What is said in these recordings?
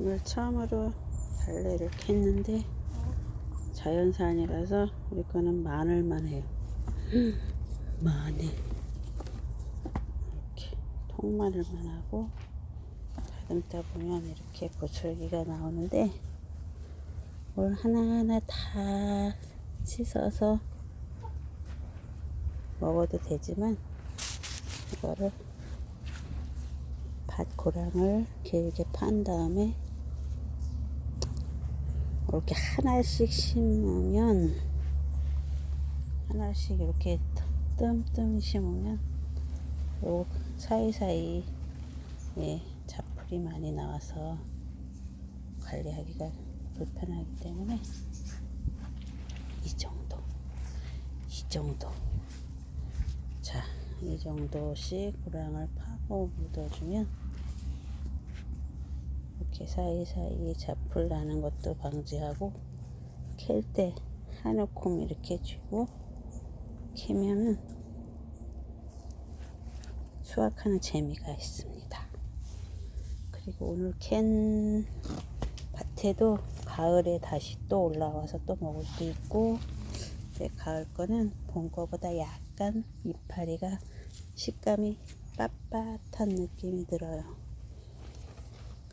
오늘 처음으로 달래를 캤는데 자연산이라서 우리 거는 마늘만 해요. 마늘 이렇게 통마늘만 하고 다듬다 보면 이렇게 보철기가 나오는데 뭘 하나하나 다 씻어서 먹어도 되지만 이거를 밭 고랑을 길게 판 다음에 이렇게 하나씩 심으면 하나씩 이렇게 뜸뜸 심으면 요 사이사이 예, 잡풀이 많이 나와서 관리하기가 불편하기 때문에 이 정도. 이 정도. 자, 이 정도씩 고랑을 파고 묻어주면 이렇게 사이사이에 잡풀 나는 것도 방지하고 캘 때 한우콩 이렇게 쥐고 캐면은 수확하는 재미가 있습니다. 그리고 오늘 캔 밭에도 가을에 다시 또 올라와서 또 먹을 수 있고 이제 가을 거는 봄 거보다 약간 이파리가 식감이 빳빳한 느낌이 들어요.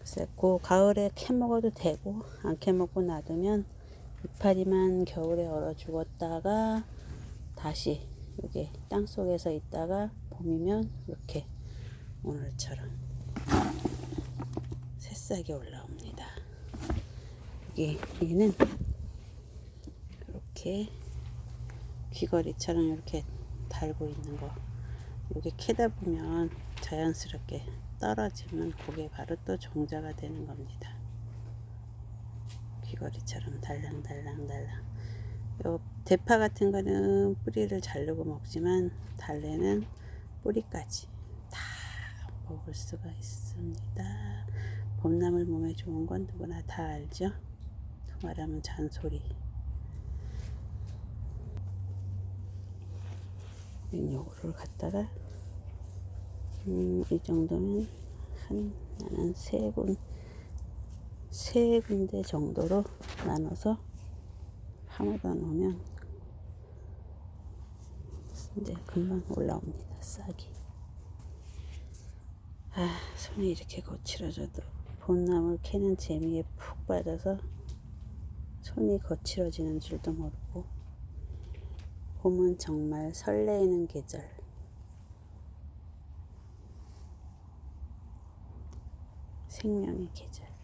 그래서 그 가을에 캐 먹어도 되고 안 캐 먹고 놔두면 이파리만 겨울에 얼어 죽었다가 다시 이게 땅 속에서 있다가 봄이면 이렇게 오늘처럼 새싹이 올라옵니다. 이게 얘는 이렇게 귀걸이처럼 이렇게 달고 있는 거. 이게 캐다 보면 자연스럽게 떨어지면 그게 바로 또 종자가 되는 겁니다. 귀걸이처럼 달랑달랑달랑. 요 대파 같은 거는 뿌리를 자르고 먹지만 달래는 뿌리까지 다 먹을 수가 있습니다. 봄나물 몸에 좋은 건 누구나 다 알죠? 말하면 잔소리. 요거를 갖다가 음, 이 정도면 한 나는 세 군, 세 군데 정도로 나눠서 함에다 놓으면 이제 금방 올라옵니다. 싹이. 아, 손이 이렇게 거칠어져도 봄나물 캐는 재미에 푹 빠져서 손이 거칠어지는 줄도 모르고 봄은 정말 설레이는 계절. 생명의 계절.